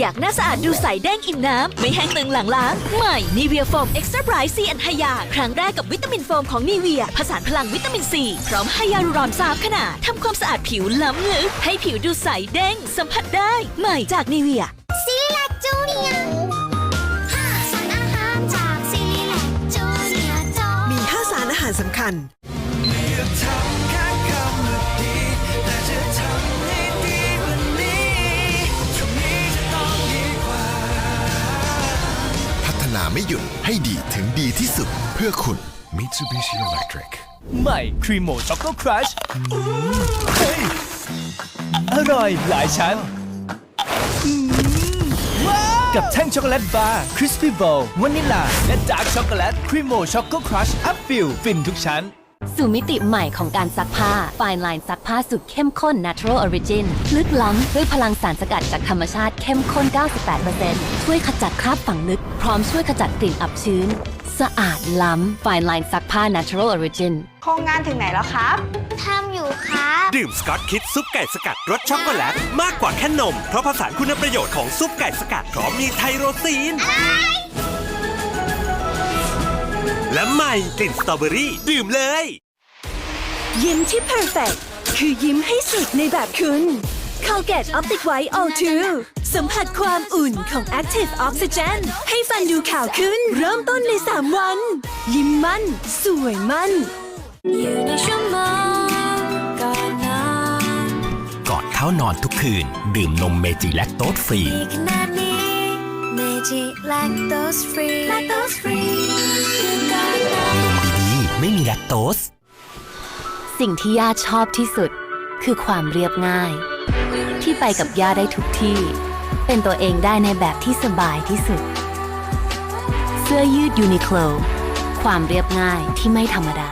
อยากหน้าสะอาดดูใสแดงอิ่มน้ำ ไม่แห้งตึงหลังล้าง ใหม่นีเวียโฟมเอ็กซ์ตร้าไบรท์ซีแอนไฮยา ครั้งแรกกับวิตามินโฟมของนีเวีย ผสานพลังวิตามินซี พร้อมไฮยาลูรอนสามขนาดทำความสะอาดผิวล้ำลึก ให้ผิวดูใสเด้งสัมผัสได้ ใหม่จากนีเวียซีรีแลกจูเนียห้าสารอาหารจากซีรีแลกจูเนียจอมี5สารอาหารสำคัญ นาไม่หยุดให้ดีถึงดีที่สุดเพื่อคุณ Mitsubishi Electric ใหม่ครีมโมช็อกโกครัชเฮ้ยอร่อยหลายชั้น กับแท่งช็อกโกแลตบาร์คริสปี้โบว์วานิลลา และดาร์กช็อกโกแลตครีมโมช็อกโกครัชอัพฟิลฟินทุกชั้น สู่มิติใหม่ของการซักผ้า Fine Line ซักผ้าสุดเข้มข้น Natural Origin ลึกล้ำด้วยพลังสารสกัดจากธรรมชาติเข้มข้น 98%ช่วยขจัดคราบฝังลึก พร้อมช่วยขจัดกลิ่นอับชื้น สะอาดล้ำ Fine Line ซักผ้า Natural Origin โครงงานถึงไหนแล้วครับ ทำอยู่ครับ ดื่มสกอตคิดซุปไก่สกัดรสช็อกโกแลตมากกว่าแค่นม เพราะผสานคุณประโยชน์ของซุปไก่สกัดพร้อมมีไทโรซีน และใหม่กลิ่นสตรอเบอรี่ดื่มเลย ยิ้มที่ perfect คือยิ้มให้สุดในแบบคุณ Colgate Optic White O2 สัมผัสความอุ่นของ Active Oxygen ให้ฟันดูขาวขึ้น เริ่มต้นใน 3 วัน ยิ้มมั่น สวยมั่นอยู่ในชั่วโมงก่อนนอนก่อนเข้านอนทุกคืน ดื่มนมเมจิแลคโตสฟรีดีขนาดนี้เมจิแลคโตสฟรี โตส สิ่งที่ย่าชอบที่สุด คือความเรียบง่าย ที่ไปกับย่าได้ทุกที่ เป็นตัวเองได้ในแบบที่สบายที่สุด เสื้อยืดยูนิโคลความเรียบง่ายที่ไม่ธรรมดา